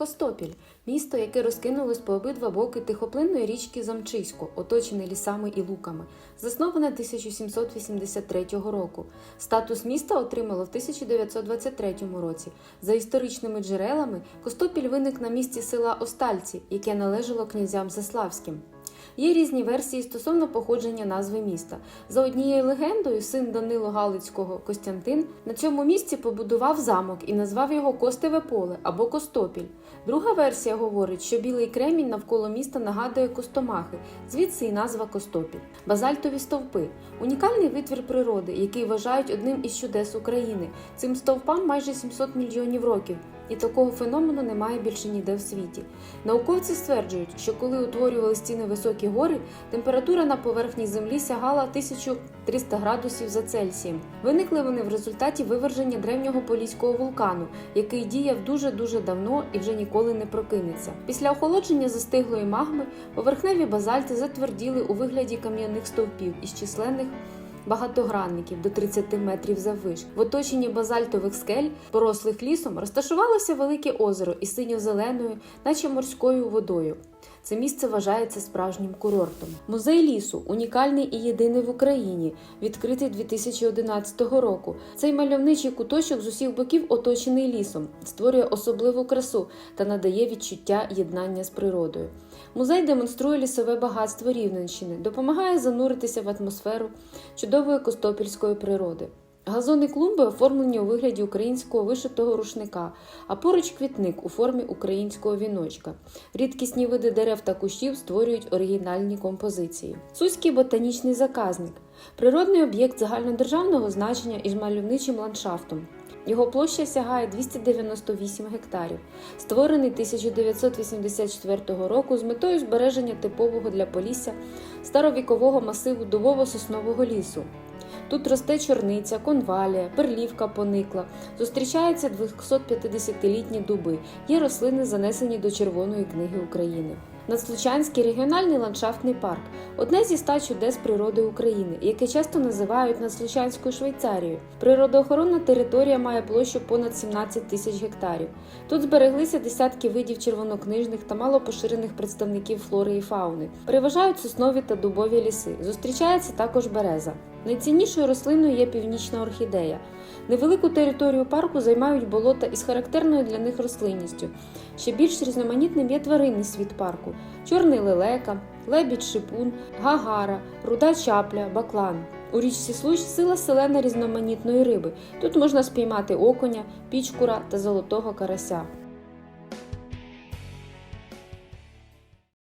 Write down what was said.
Костопіль місто, яке розкинулось по обидва боки тихоплинної річки Замчисько, оточене лісами і луками, засноване 1783 року. Статус міста отримало в 1923 році. За історичними джерелами, Костопіль виник на місці села Остальці, яке належало князям Заславським. Є різні версії стосовно походження назви міста. За однією легендою, син Данило Галицького Костянтин на цьому місці побудував замок і назвав його Костеве поле або Костопіль. Друга версія говорить, що білий кремінь навколо міста нагадує Костомахи, звідси і назва Костопіль. Базальтові стовпи унікальний витвір природи, який вважають одним із чудес України. Цим стовпам майже 700 мільйонів років. І такого феномену немає більше ніде в світі. Науковці стверджують, що коли утворювали стіни високі гори, температура на поверхні землі сягала 1300 градусів за Цельсієм. Виникли вони в результаті виверження древнього поліського вулкану, який діяв дуже дуже давно і вже ніколи не прокинеться. Після охолодження застиглої магми поверхневі базальти затверділи у вигляді кам'яних стовпів із численних багатогранників до 30 метрів завиш. В оточенні базальтових скель, порослих лісом, розташувалося велике озеро із синьо-зеленою, наче морською водою. Це місце вважається справжнім курортом. Музей лісу унікальний і єдиний в Україні, відкритий 2011 року. Цей мальовничий куточок з усіх боків оточений лісом, створює особливу красу та надає відчуття єднання з природою. Музей демонструє лісове багатство Рівненщини, допомагає зануритися в атмосферу чудової костопільської природи. Газони клумби оформлені у вигляді українського вишитого рушника, а поруч квітник у формі українського віночка. Рідкісні види дерев та кущів створюють оригінальні композиції. Суський ботанічний заказник природний об'єкт загальнодержавного значення із мальовничим ландшафтом. Його площа сягає 298 гектарів, створений 1984 року з метою збереження типового для Полісся старовікового масиву дубово-соснового лісу. Тут росте чорниця, конвалія, перлівка поникла, зустрічаються 250-літні дуби, є рослини, занесені до Червоної книги України. Надслучанський регіональний ландшафтний парк одне зі ста чудес природи України, яке часто називають Надслучанською Швейцарією. Природоохоронна територія має площу понад 17 тисяч гектарів. Тут збереглися десятки видів червонокнижних та малопоширених представників флори і фауни. Переважають соснові та дубові ліси. Зустрічається також береза. Найціннішою рослиною є північна орхідея. Невелику територію парку займають болота із характерною для них рослинністю. Ще більш різноманітним є тваринний світ парку: чорний лелека, лебідь шипун, гагара, руда чапля, баклан. У річці Случ сила селена різноманітної риби. Тут можна спіймати оконя, пічкура та золотого карася.